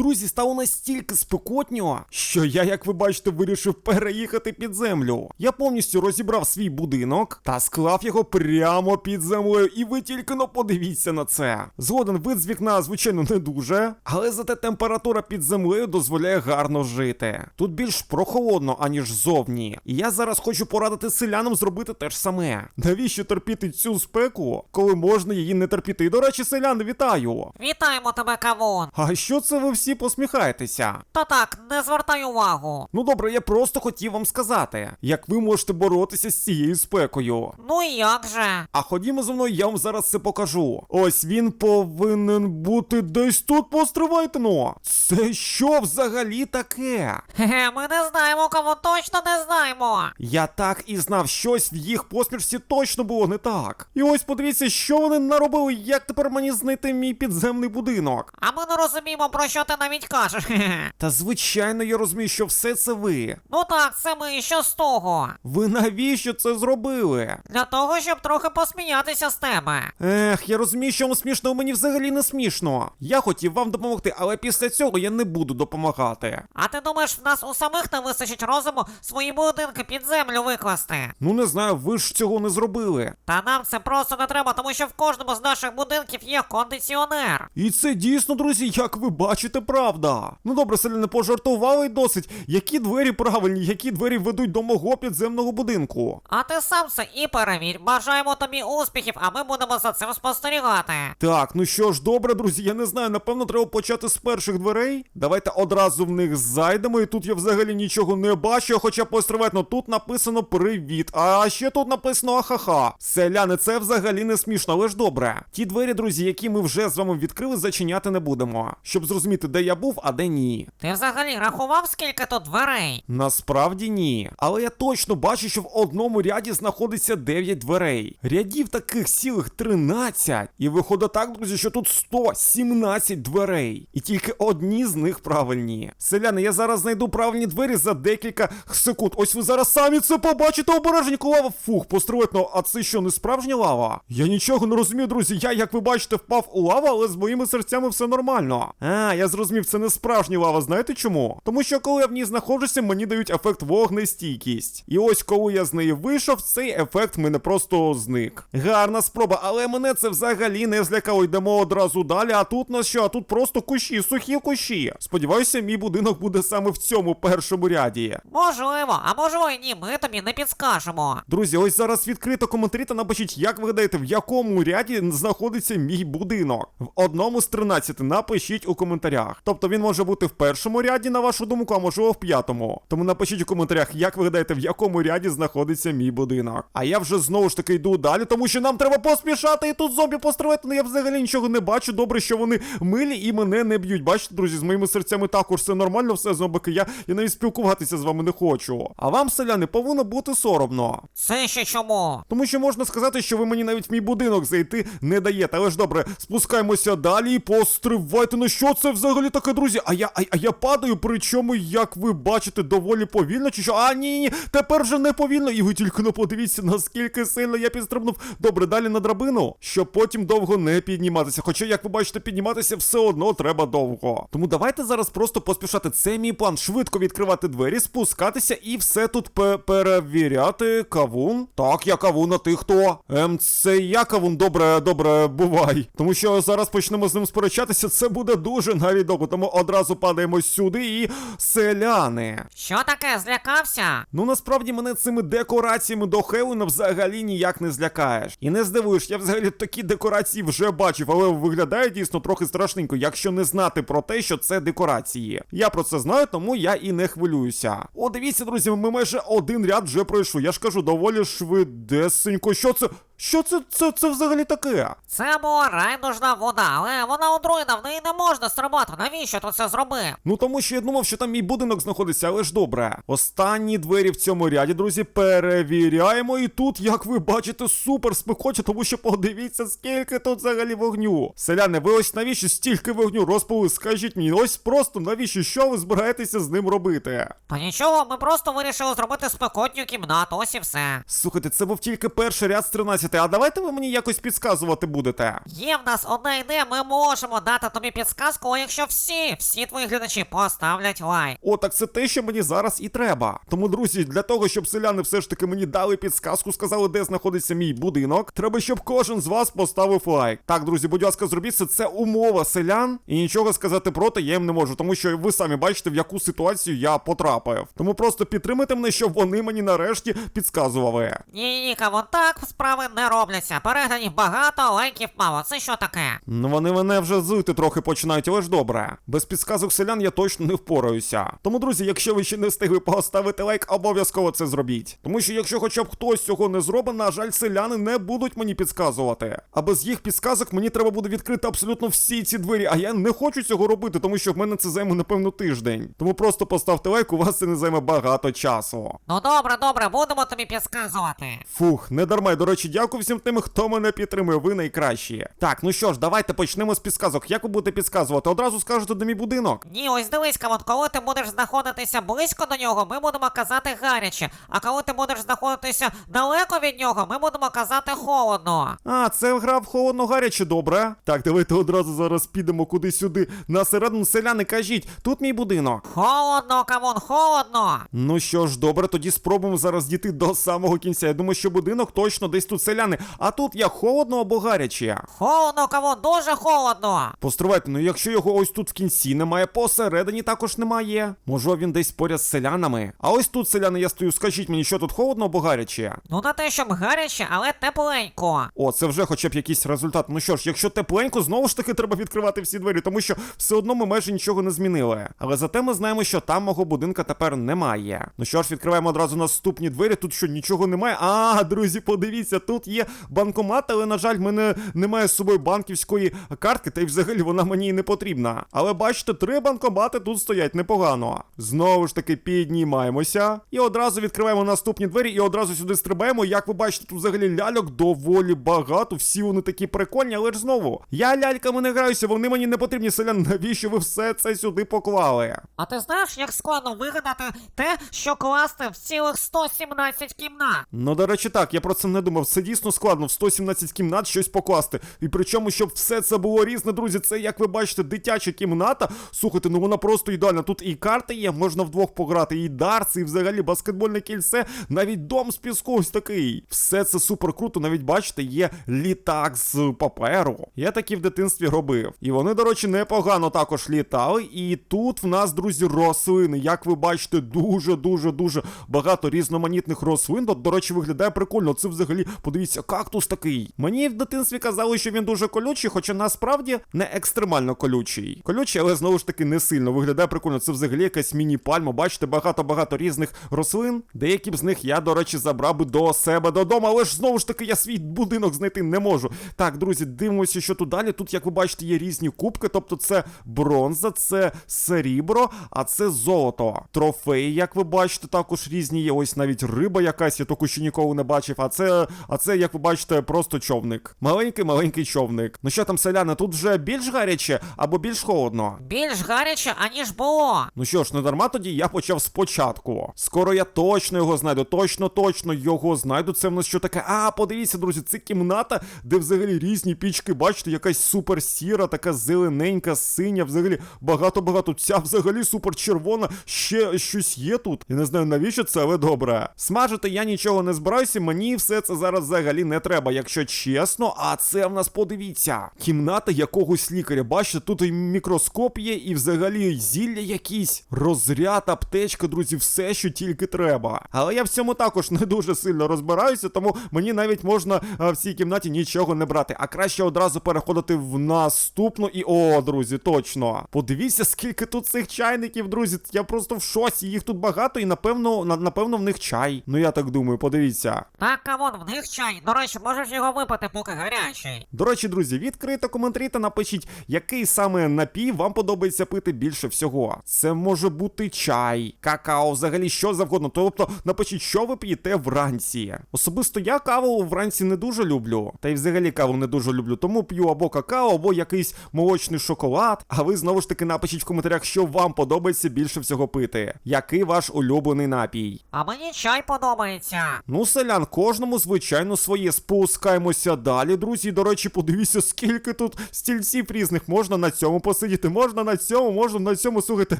Друзі, стало настільки спекотньо, що я, як ви бачите, вирішив переїхати під землю. Я повністю розібрав свій будинок та склав його прямо під землею. І ви тільки но подивіться на це. Згоден вид з вікна, звичайно, не дуже, але зате температура під землею дозволяє гарно жити. Тут більш прохолодно, аніж зовні. І я зараз хочу порадити селянам зробити те ж саме. Навіщо терпіти цю спеку, коли можна її не терпіти? І до речі, селяни, вітаю! Вітаємо тебе, кавун. А що це ви всі посміхаєтеся? Та так, не звертай увагу. Ну добре, я просто хотів вам сказати, як ви можете боротися з цією спекою. Ну і як же? А ходімо зі мною, я вам зараз це покажу. Ось він повинен бути десь тут. Постривайте ну. Це що взагалі таке? Хе-хе, ми не знаємо, кого точно не знаємо. Я так і знав, щось в їх посмішці точно було не так. І ось подивіться, що вони наробили, як тепер мені знайти мій підземний будинок. А ми не розуміємо, про що ти навіть кажеш. Та звичайно, я розумію, що все це ви. Ну так, це ми що з того? Ви навіщо це зробили? Для того, щоб трохи посміятися з тебе. Ех, я розумію, що вам смішно, а мені взагалі не смішно. Я хотів вам допомогти, але після цього я не буду допомагати. А ти думаєш, в нас у самих не вистачить розуму свої будинки під землю викласти? Ну не знаю, ви ж цього не зробили. Та нам це просто не треба, тому що в кожному з наших будинків є кондиціонер. І це дійсно, друзі, як ви бачите, правда. Ну добре, селяни пожартували досить. Які двері правильні, які двері ведуть до мого підземного будинку? А ти сам це і перевір. Бажаємо тобі успіхів, а ми будемо за цим спостерігати. Так, ну що ж, добре, друзі, я не знаю, напевно, треба почати з перших дверей. Давайте одразу в них зайдемо, і тут я взагалі нічого не бачу, хоча постривайте, ну тут написано привіт, а ще тут написано ахаха. Селяни, це взагалі не смішно, але ж добре. Ті двері, друзі, які ми вже з вами відкрили, зачиняти не будемо, щоб зрозуміти, де я був, а де ні. Ти взагалі рахував, скільки тут дверей? Насправді ні. Але я точно бачу, що в одному ряді знаходиться 9 дверей. Рядів таких цілих 13. І виходить так, друзі, що тут 117 дверей. І тільки одні з них правильні. Селяни, я зараз знайду правильні двері за декілька секунд. Ось ви зараз самі це побачите, обережненько лава. Фух, постривайте, а це що, не справжня лава? Я нічого не розумію, друзі. Я, як ви бачите, впав у лаву, але з моїми серцями все нормально. А, я зрозумів, це не справжня лава. Знаєте чому? Тому що коли я в ній знаходжуся, мені дають ефект вогнестійкість. І ось коли я з неї вийшов, цей ефект мене просто зник. Гарна спроба, але мене це взагалі не злякало. Йдемо одразу далі. А тут на що? А тут просто кущі, сухі кущі. Сподіваюся, мій будинок буде саме в цьому першому ряді. Можливо, а можливо і ні, ми тобі не підскажемо. Друзі, ось зараз відкрито коментарі та напишіть, як ви гадаєте, в якому ряді знаходиться мій будинок. В одному з 13 напишіть у коментарях. Тобто він може бути в першому ряді, на вашу думку, а можливо в п'ятому. Тому напишіть у коментарях, як ви гадаєте, в якому ряді знаходиться мій будинок. А я вже знову ж таки йду далі, тому що нам треба поспішати і тут зомбі пострелити. Ну я взагалі нічого не бачу. Добре, що вони милі і мене не б'ють. Бачите, друзі, з моїми серцями також все нормально, все зомбики. Я, я навіть спілкуватися з вами не хочу. А вам, селяни, повинно бути соромно. Це ще чому? Тому що можна сказати, що ви мені навіть в мій будинок зайти не даєте. Але ж добре, спускаємося далі і постривайте. Ну що це взагалі таке, друзі? А я, а, а я падаю, причому, як ви бачите, доволі повільно, чи що? А ні, ні, тепер вже не повільно. І ви тільки не подивіться, наскільки сильно я підстрибнув. Добре, далі на драбину, щоб потім довго не підніматися. Хоча, як ви бачите, підніматися все одно треба довго. Тому давайте зараз просто поспішати. Це мій план. Швидко відкривати двері, спускатися і все тут перевіряти. Кавун? Так, я кавун, а ти хто? Ем, це я кавун, добре, добре, бувай. Тому що зараз почнемо з ним сперечатися, це буде дуже навіть довго. Тому одразу падаємо сюди і селяни. Що таке, злякався? Ну насправді мене цими декораціями до Хеллоуіна взагалі ніяк не злякаєш. І не здивуєш, я взагалі такі декорації вже бачив, але виглядає дійсно трохи страшненько, якщо не знати про те, що це декорації. Я про це знаю, тому я і не хвилююся. О, дивіться, друзі, ми майже один ряд вже пройшли. Я ж кажу, доволі швидесенько. Що це? Що це, це, це взагалі таке? Це була райдужна вода, але вона отруєна, в неї не можна стрибати. Навіщо ти це зробив? Ну тому що я думав, що там мій будинок знаходиться, але ж добре. Останні двері в цьому ряді, друзі, перевіряємо. І тут, як ви бачите, супер спекоче, тому що подивіться, скільки тут взагалі вогню. Селяни, ви ось навіщо стільки вогню розпали? Скажіть мені, ось просто навіщо що ви збираєтеся з ним робити? Та нічого, ми просто вирішили зробити спекотню кімнату, ось і все. Слухайте, це був тільки перший ряд з 13 13, а давайте ви мені якось підказувати будете. Є в нас одна ідея, ми можемо дати тобі підсказку, якщо всі, всі твої глядачі поставлять лайк. О, так це те, що мені зараз і треба. Тому, друзі, для того, щоб селяни все ж таки мені дали підсказку, сказали, де знаходиться мій будинок, треба, щоб кожен з вас поставив лайк. Так, друзі, будь ласка, зробіть це. Це умова селян, і нічого сказати проти я їм не можу, тому що ви самі бачите, в яку ситуацію я потрапив. Тому просто підтримайте мене, щоб вони мені нарешті підказували. Ні, ні, кавун, так справи не робляться. Переглядів багато, лайків мало. Це що таке? Ну вони мене вже злити трохи починають, але ж добре. Без підсказок селян я точно не впораюся. Тому, друзі, якщо ви ще не встигли поставити лайк, обов'язково це зробіть. Тому що якщо хоча б хтось цього не зробить, на жаль, селяни не будуть мені підказувати. А без їх підсказок мені треба буде відкрити абсолютно всі ці двері. А я не хочу цього робити, тому що в мене це займе напевно тиждень. Тому просто поставте лайк, у вас це не займе багато часу. Ну добре, добре, будемо тобі підказувати. Фух, не дарма. До речі, дякую всім тим, хто мене підтримує. Ви найкращі. Так, ну що ж, давайте почнемо з підсказок. Як ви будете підказувати? Одразу скажете, де мій будинок. Ні, ось дивись, кавун, коли ти будеш знаходитися близько до нього, ми будемо казати гаряче. А коли ти будеш знаходитися далеко від нього, ми будемо казати холодно. А, це гра в холодно гаряче, добре. Так, давайте одразу зараз підемо кудись сюди. На середину селяни кажіть, тут мій будинок. Холодно, кавун, холодно. Ну що ж, добре, тоді спробуємо зараз дійти до самого кінця. Я думаю, що будинок точно десь тут селяни. А тут я холодно або гаряче. Холодно, кавун, дуже холодно. Постривайте, ну якщо його ось тут в кінці немає, посередині також немає. Може він десь поряд з селянами. А ось тут селяни я стою, скажіть мені, що тут холодно або гаряче? Ну на те, щоб гаряче, але тепленько. О, це вже хоча б якийсь результат. Ну що ж, якщо тепленько, знову ж таки треба відкривати всі двері, тому що все одно ми майже нічого не змінили. Але зате ми знаємо, що там мого будинка тепер немає. Ну що ж, відкриваємо одразу наступні двері. Тут що нічого немає. А, друзі, подивіться, тут є банкомат, але на жаль, в мене немає з собою банківської картки, та й взагалі вона мені і не потрібна. Але бачите, три банкомати тут стоять непогано. Знову ж таки, піднімаємося і одразу відкриваємо наступні двері, і одразу сюди стрибаємо. Як ви бачите, тут взагалі ляльок доволі багато. Всі вони такі прикольні, але ж знову. Я ляльками не граюся, вони мені не потрібні. Селян, навіщо ви все це сюди поклали? А ти знаєш, як складно вигадати те, що класти в цілих 117 кімнат? Ну, до речі, так, я про це не думав. Це дійсно складно в 117 кімнат щось покласти. І причому, щоб все це було різне, друзі, це, як ви бачите, дитяча кімната. Слухайте, ну вона просто ідеальна. Тут і карти є, можна вдвох пограти, і дарси, і взагалі баскетбольне кільце, навіть дом з піску ось такий. Все це супер круто. Навіть бачите, є літак з паперу. Я такі в дитинстві робив. І вони, до речі, непогано також літали. І тут в нас, друзі, рослини. Як ви бачите, дуже, дуже, дуже багато різноманітних рослин. До, до речі, виглядає прикольно. Це взагалі, подивіться, кактус такий. Мені в дитинстві казали, що він дуже колючий, хоча насправді не екстремально колючий. Колючий, але знову ж таки не сильно. Виглядає прикольно. Це взагалі якась міні-пальма. Бачите, багато-багато різних рослин. Деякі б з них я, до речі, забрав би до себе додому, але ж знову ж таки я свій будинок знайти не можу. Так, друзі, дивимося, що тут далі. Тут, як ви бачите, є різні кубки, тобто це бронза, це серебро, а це золото. Трофеї, як ви бачите, також різні є. Ось навіть риба якась, я таку ще ніколи не бачив. А це, а це, як ви бачите, просто човник. Маленький, маленький човник. Ну що там, селяни, тут вже більш гаряче або більш холодно? Більш гаряче, аніж було. Ну що ж, не дарма тоді я почав спочатку. Скоро я точно його знайду, точно, точно його знайду. Це в нас що таке? А, подивіться, друзі, це кімната, де взагалі різні пічки, бачите, якась супер сіра, така зелененька, синя, взагалі багато-багато. Ця взагалі супер червона. Ще щось є тут. Я не знаю навіщо це, але добре. Смажити я нічого не збираюся, мені все це зараз взагалі не треба, якщо чесно. А це в нас подивіться. Кімната якогось лікаря. Бачите, тут і мікроскоп є, і взагалі зілля якісь, розряд, аптечка, друзі, все, що тільки треба. Але я в цьому також не дуже сильно розбираюся, тому мені навіть можна а, в цій кімнаті нічого не брати. А краще одразу переходити в наступну. І о, друзі, точно. Подивіться, скільки тут цих чайників, друзі. Я просто в шоці. Їх тут багато, і напевно, на, напевно, в них чай. Ну я так думаю, подивіться. Так, кавун, в них чай. До речі, можеш його випити, поки гарячий. До речі, друзі, відкрийте коментарі та напишіть, який саме напій вам подобається пити більше всього. Це може бути чай, какао, взагалі що завгодно. Тобто напишіть, що ви п'єте вранці. Особисто я каву вранці не дуже люблю. Та й взагалі каву не дуже люблю. Тому п'ю або какао, або якийсь молочний шоколад. А ви знову ж таки напишіть в коментарях, що вам подобається більше всього пити? Який ваш улюблений напій? А мені чай подобається. Ну, селян, кожному, звичайно, своє. Спускаємося далі, друзі. До речі, подивіться, скільки тут стільців різних. Можна на цьому посидіти, можна на цьому, можна на цьому. Слухайте,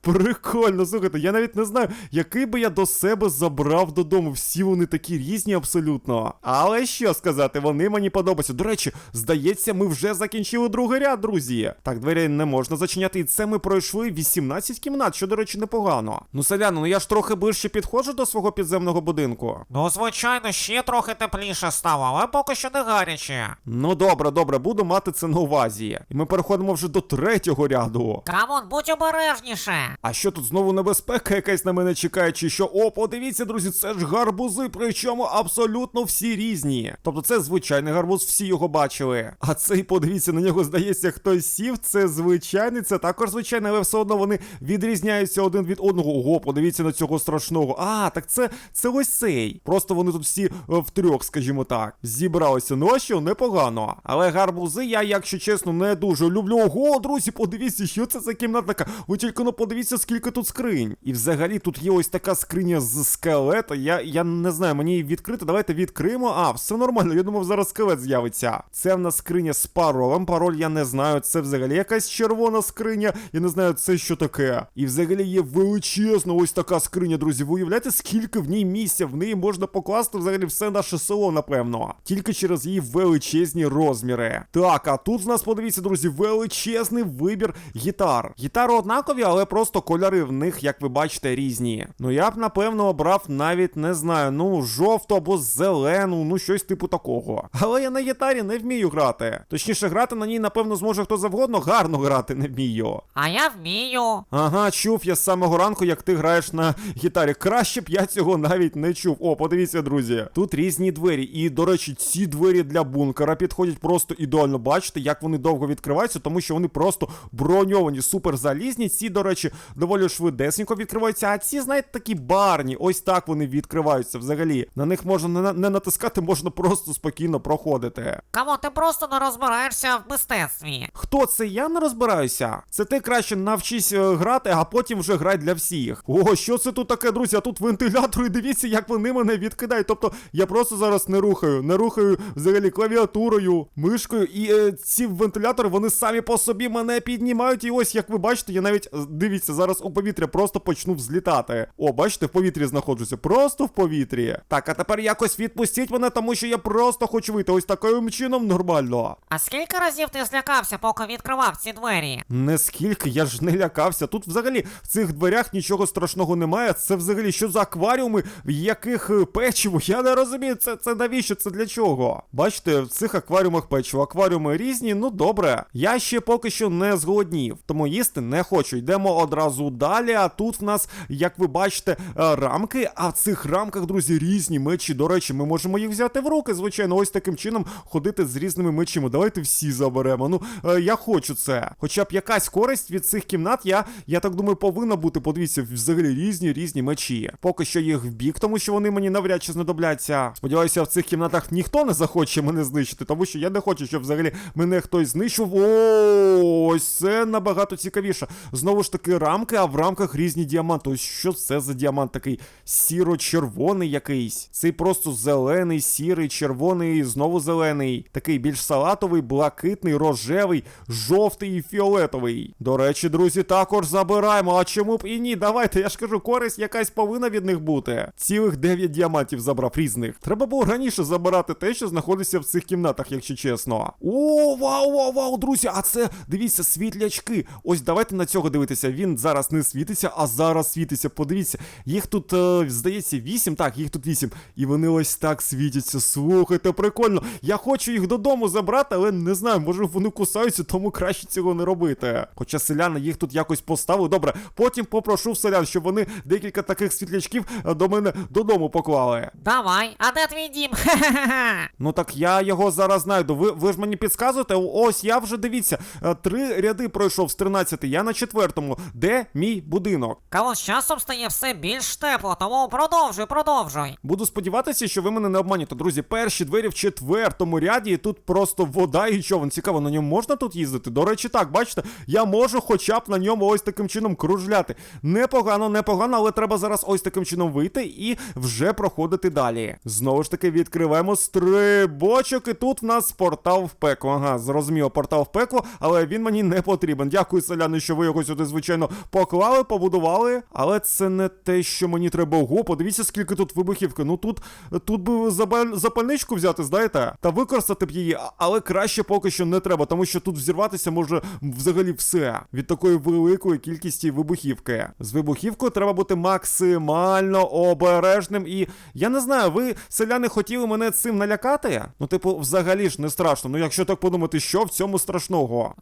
прикольно, слухайте. Я навіть не знаю, який би я до себе забрав додому. Всі вони такі різні абсолютно. Але що сказати, вони мені подобаються. До речі, здається, ми вже закінчили другий ряд, друзі. Так, двері не можна зачиняти. І це ми пройшли 18 кімнат, що, до речі, непогано. Ну, селяни, ну я ж трохи ближче підходжу до свого підземного будинку. Ну, звичайно, ще трохи тепліше стало, але поки що не гаряче. Ну добре, добре, буду мати це на увазі. І ми переходимо вже до третього ряду. Камон, будь обережніше. А що тут знову небезпека якась на мене чекає, чи що? О, подивіться, друзі, це ж гарбузи, причому абсолютно всі різні. Тобто це звичайний гарбуз, всі його бачили. А цей, подивіться, на нього здається, хтось сів. Це звичайний, це також звичайний, але все одно вони відрізняються один від одного. Ого, подивіться на цього страшного. А, так це, це ось цей. Просто вони тут всі е, втрьох, скажімо так, зібралися. Ну а що, непогано. Але гарбузи я, якщо чесно, не дуже люблю. Ого, друзі, подивіться, що це за кімната. Ви тільки ну подивіться, скільки тут скринь. І взагалі тут є ось така скриня з скелета. Я, я не знаю, мені її відкрити. Давайте відкриємо. А, все нормально. Я думав, зараз скелет з'явиться. Це в нас скриня з паролем. Пароль я не знаю. Це взагалі якась червона скриня. Я не знаю, це що таке. І взагалі є величезна ось така скриня, друзі. Ви уявляєте, скільки в ній місця? В неї можна покласти взагалі все наше село, напевно. Тільки через її величезні розміри. Так, а тут в нас, подивіться, друзі, величезний вибір гітар. Гітари однакові, але просто кольори в них, як ви бачите, різні. Ну я б напевно обрав навіть не знаю, ну жовту або зелену, ну щось типу такого. Але я на гітарі не вмію грати. Точніше, грати на ній, напевно, зможе хто завгодно, гарно грати не вмію. А я вмію. Ага, чув я з самого ранку, як ти граєш на гітарі. Краще б я цього навіть не чув. О, подивіться, друзі. Тут різні двері. І, до речі, ці двері для бункера підходять просто ідеально. Бачите, як вони довго відкриваються, тому що вони просто броньовані, супер залізні. Ці, до речі, доволі швидесенько відкриваються. А ці, знаєте, такі барні. Ось так вони відкриваються взагалі. На них можна не, не натискати, можна просто спокійно проходити. Камон, ти просто не розбираєшся в мистецтві. Хто це? Я не розбираюся. Це ти краще навчись е, грати, а потім вже грай для всіх. О, що це тут таке, друзі? А тут вентилятори, і дивіться, як вони мене відкидають. Тобто я просто зараз не рухаю, не рухаю взагалі клавіатурою, мишкою, і е, ці вентилятори вони самі по собі мене піднімають. І ось, як ви бачите, я навіть дивіться, зараз у повітря просто почну взлітати. О, бачите, в повітрі знаходжуся. Просто в повітрі. Так, а тепер якось відпустіть мене, тому що я просто хочу вийти. Ось таким чином нормально. А скільки разів ти злякався, поки відкривав ці двері? Нескільки я ж не лякався. Тут взагалі в цих дверях нічого страшного немає. Це взагалі що за акваріуми, в яких е, печиво? Я не розумію. Це, це навіщо? Це для чого? Бачите, в цих акваріумах печиво. Акваріуми різні, ну добре. Я ще поки що не зголоднів, тому їсти не хочу. Йдемо одразу далі. А тут в нас, як ви бачите, е, рамки. А в цих рамках, друзі, різні мечі. До речі, ми можемо їх взяти в руки. Звичайно, ось таким чином ходити з різними мечами. Давайте всі заберемо. Ну, е, я хочу це. Хоча б якась користь від цих кімнат, я, я так думаю, повинна бути. Подивіться, взагалі різні різні мечі. Поки що їх в бік, тому що вони мені навряд чи знадобляться. Сподіваюся, в цих кімнатах ніхто не захоче мене знищити, тому що я не хочу, щоб взагалі мене хтось знищив. О, ось це набагато цікавіше. Знову ж таки, рамки, а в рамках різні діаманти. Ось що це за діамант такий сіро-червоний якийсь. Цей просто зелений, сірий, червоний, знову зелений. Такий більш салатовий, блакитний, рожевий, жовтий і фіолетовий. До речі, друзі, також забираємо. А чому б і ні? Давайте, я ж кажу, користь якась повинна від них бути. Цілих 9 діамантів забрав різних. Треба було раніше забирати те, що знаходиться в цих кімнатах, якщо чесно. О, вау, вау, вау, друзі! А це дивіться, світлячки. Ось давайте на цього дивитися. Він зараз не світиться, а зараз світиться. Подивіться, їх тут, е, здається, 8. Так, їх тут 8. І вони ось так світяться. Слухайте, прикольно. Я хочу їх додому забрати, але не знаю, може вони кусаються, тому краще цього не робити. Хоча селяни їх тут якось поставили. Добре, потім попрошу селян, щоб вони декілька таких світлячків е, до мене додому поклали. Давай, а де твій дім? Ну так я його зараз знайду. Ви, ви ж мені підказуєте? Ось я вже дивіться. е, Три ряди пройшов з 13, я на четвертому. Де мій будинок? Кого з часом стає все більш тепло, тому продовжуй, продовжуй. Буду сподіватися, що ви мене не обманюєте. Друзі, перші двері в четвертому ряді, і тут просто вода і човен. Цікаво, на ньому можна тут їздити? До речі, так, бачите, я можу хоча б на ньому ось таким чином кружляти. Непогано, непогано, але треба зараз ось таким чином вийти і вже проходити далі. Знову ж таки, відкриваємо стрибочок, і тут в нас портал в пекло. Ага, зрозуміло, портал в пекло, але він мені не потрібен. Дякую, селяни, що ви його сюди, звичайно, поклали, побудували. Але це не те, що мені треба. Ого, подивіться, скільки тут вибухівки. Ну тут, тут би запальничку взяти, знаєте, та використати б її, але краще поки що не треба, тому що тут взірватися може взагалі все від такої великої кількості вибухівки. З вибухівкою треба бути максимально обережним. І я не знаю, ви селяни хотіли мене цим налякати? Ну, типу, взагалі ж не страшно. Ну, якщо так подумати, що в цьому страшного?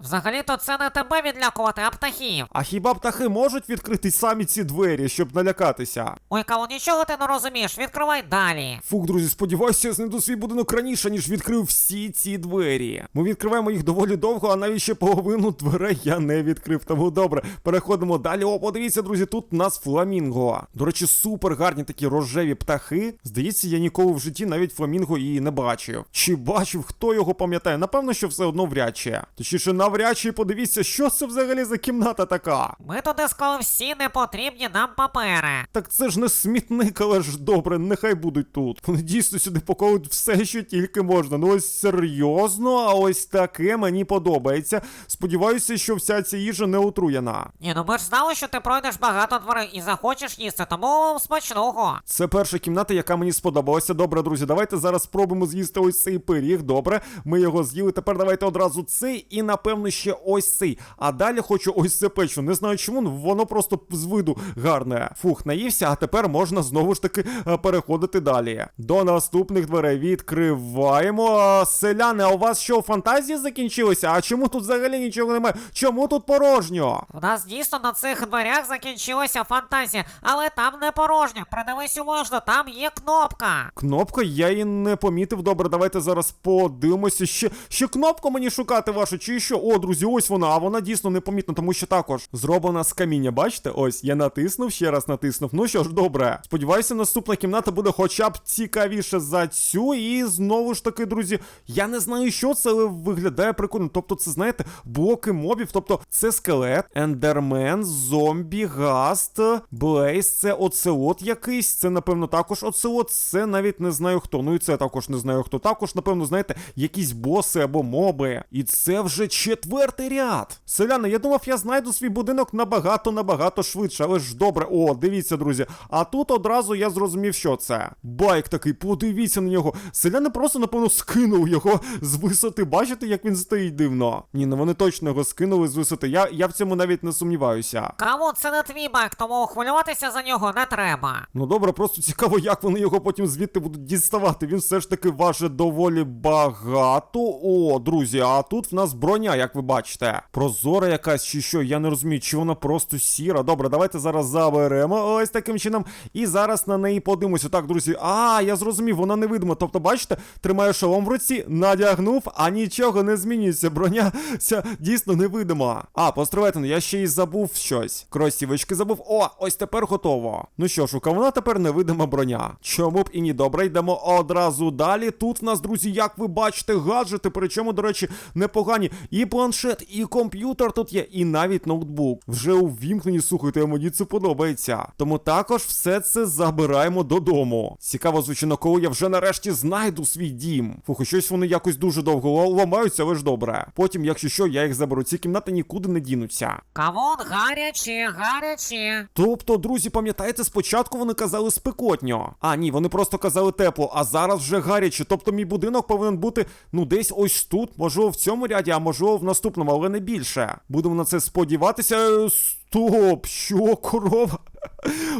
Взагалі-то це не тебе відлякувати, а птахів. А хіба птахи можуть відкрити самі ці двері, щоб налякатися? Ой, кого нічого ти не розумієш, відкривай далі. Фух, друзі, сподіваюся, я знайду свій будинок раніше, ніж відкрив всі ці двері. Ми відкриваємо їх доволі довго, а навіть ще половину дверей я не відкрив. Тому добре, переходимо далі. О, подивіться, друзі, тут у нас фламінго. До речі, супер гарні такі рожеві птахи. Здається, я ніколи в житті навіть фламінго і не бачив. Чи бачив, хто його пам'ятає? Напевно, що все одно вряд чи. Точніше, навряд чи подивіться, що це взагалі за кімната така. Ми туди склали всі непотрібні нам папери. Так це ж не смітник, але ж добре, нехай будуть тут. Вони дійсно сюди покладуть все, що тільки можна. Ну ось серйозно, а ось таке мені подобається. Сподіваюся, що вся ця їжа не отруєна. Ні, ну ми ж знали, що ти пройдеш багато дверей і захочеш їсти, тому смачного. Це перша кімната, яка мені сподобалася. Добре, друзі, давайте зараз спробуємо з'їсти ось цей пиріг. Добре, ми його з'їли. Тепер давайте одразу цей і напевно ще ось цей. А далі хочу ось це печиво. Не знаю чому, ну воно просто з виду гарне. Фух, наївся, а тепер можна знову ж таки е, переходити далі. До наступних дверей відкриваємо. Селяни, а у вас що, фантазії закінчилися? А чому тут взагалі нічого немає? Чому тут порожньо? У нас дійсно на цих дверях закінчилася фантазія, але там не порожня. Придивись уважно, там є кнопка. Кнопка, я її не помітив. Добре, давайте зараз подивимося. Ще, ще кнопку мені шукати вашу, чи що? О, друзі, ось вона, а вона дійсно непомітна, тому що також зроблена з каміння. Бачите? Ось я натиснув, ще раз натиснув. Ну що ж, добре. Сподіваюся, наступна кімната буде хоча б цікавіше за цю. І знову ж таки, друзі, я не знаю, що це, але виглядає прикольно. Тобто, це знаєте, блоки мобів. Тобто, це скелет, ендермен, зомбі, гаст, блейз, це оцелот якийсь. Це, напевно, також оцелот. Це навіть не знаю хто. Ну і це також не знаю хто. Також, напевно, знаєте, якісь боси або моби. І це вже четвертий ряд. Селяни, я думав, я знайду свій будинок набагато набагато швидше, але ж добре. О, дивіться, друзі. А тут одразу я зрозумів, що це. Байк такий, подивіться на нього. Селяни просто, напевно, скинули його з висоти. Бачите, як він стоїть дивно? Ні, ну вони точно його скинули з висоти. Я, я в цьому навіть не сумніваюся. Кавун, це не твій байк, тому хвилюватися за нього не треба. Ну добре, просто цікаво, як вони його потім звідти будуть діставати. Він все ж таки важить доволі багато. О, друзі, а тут в нас броня, як ви бачите. Прозора якась чи що, я не розумію, чи вона просто сіра. Добре, давайте зараз заберемо ось таким чином. І зараз на неї подивимося. Так, друзі. А, я зрозумів, вона невидима. Тобто, бачите, тримаю шолом в руці, надягнув, а нічого не змінюється. Броня ця дійсно невидима. А, постривайте, ну я ще й забув щось. Кросівочки забув. О, ось тепер готово. Ну що ж, у кавуна тепер невидима броня. Чому б і ні, добре, йдемо одразу далі. Тут в нас, друзі, як ви бачите, гаджети, причому, до речі, непогані. І планшет, і комп'ютер тут є, і навіть ноутбук. Вже увімкнені, слухайте, мені це подобається. Тому також все це забираємо додому. Цікаво, звичайно, коли я вже нарешті знайду свій дім. Фух, щось вони якось дуже довго ламаються, але ж добре. Потім, якщо що, я їх заберу. Ці кімнати нікуди не дінуться. Кавун, гарячі, гарячі. Тобто, друзі, пам'ятаєте, спочатку вони казали спекотньо. А ні, вони просто казали тепло, а зараз вже гаряче. Тобто мій будинок повинен бути ну десь ось тут, можливо, в цьому ряді, а можливо в наступному, але не більше. Будемо на це сподіватися. Стоп, що корова?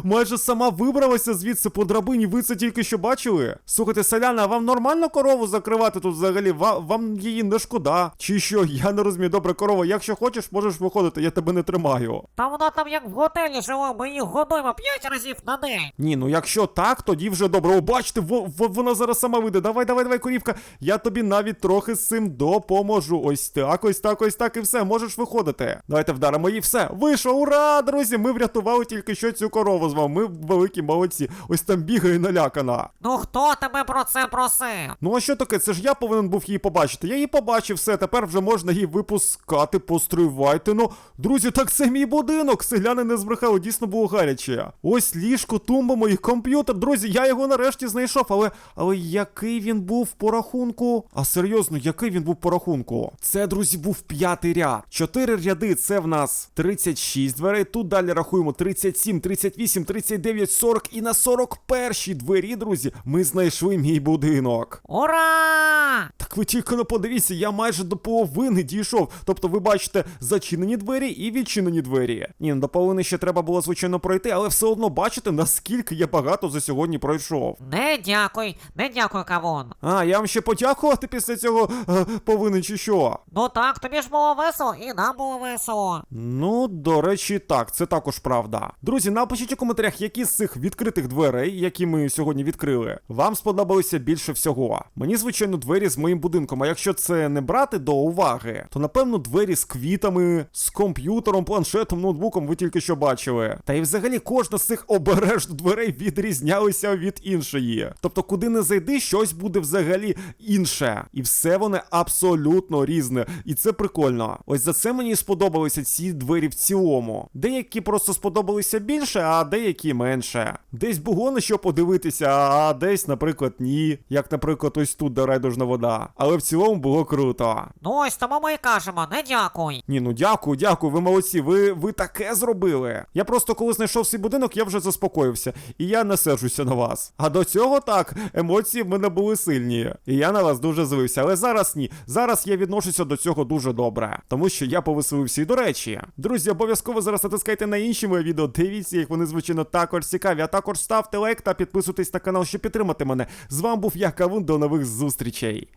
Майже сама вибралася звідси по драбині, ви це тільки що бачили? Слухайте, селяна, а вам нормально корову закривати тут взагалі? Ва- вам її не шкода? Чи що? Я не розумію. Добре, корова, якщо хочеш, можеш виходити, я тебе не тримаю. Та вона там як в готелі живе, ми їх годуємо п'ять разів на день. Ні, ну якщо так, тоді вже добре. О, бачите, во- во- вона зараз сама вийде. Давай, давай, давай, корівка. Я тобі навіть трохи з цим допоможу. Ось так, ось так, ось так, і все, можеш виходити. Давайте вдаримо її, все. Вийшло, ура, друзі! Ми врятували тільки що цю корова з вами. Ми великі молодці. Ось там бігає налякана. Ну хто тебе про це просив? Ну а що таке? Це ж я повинен був її побачити. Я її побачив, все, тепер вже можна її випускати, постривайте. Ну, друзі, так це мій будинок. Селяни не збрехали, дійсно було гаряче. Ось ліжко, тумба, мої комп'ютер. Друзі, я його нарешті знайшов, але але який він був по рахунку? А серйозно, який він був по рахунку? Це, друзі, був п'ятий ряд. Чотири ряди це в нас 36 дверей. Тут далі рахуємо 37, 38, 39, 40 і на 41 двері, друзі, ми знайшли мій будинок. Ура! Так ви тільки не подивіться, я майже до половини дійшов. Тобто, ви бачите зачинені двері і відчинені двері. Ні, ну, до половини ще треба було, звичайно, пройти, але все одно бачите, наскільки я багато за сьогодні пройшов. Не дякуй, не дякуй, кавун. А, я вам ще подякувати після цього е, повинен чи що? Ну так, тобі ж було весело, і нам було весело. Ну, до речі, так, це також правда. Друзі, напишіть у коментарях, які з цих відкритих дверей, які ми сьогодні відкрили, вам сподобалися більше всього. Мені, звичайно, двері з моїм будинком, а якщо це не брати до уваги, то напевно двері з квітами, з комп'ютером, планшетом, ноутбуком ви тільки що бачили. Та й взагалі кожна з цих обережних дверей відрізнялася від іншої. Тобто, куди не зайди, щось буде взагалі інше. І все воно абсолютно різне. І це прикольно. Ось за це мені сподобалися ці двері в цілому. Деякі просто сподобалися більше, а деякі менше. Десь було на що подивитися, а десь, наприклад, ні. Як, наприклад, ось тут де райдужна вода. Але в цілому було круто. Ну ось тому ми й кажемо, не дякуй. Ні, ну дякую, дякую, ви молодці. Ви, ви таке зробили. Я просто коли знайшов свій будинок, я вже заспокоївся. І я не сержуся на вас. А до цього так, емоції в мене були сильні. І я на вас дуже злився. Але зараз ні. Зараз я відношуся до цього дуже добре. Тому що я повеселився. І до речі, друзі, обов'язково зараз натискайте на інші мої відео. Дивіться їх, вони звичайно також цікаві. А також ставте лайк та підписуйтесь на канал, щоб підтримати мене. З вами був я, Кавун, до нових зустрічей.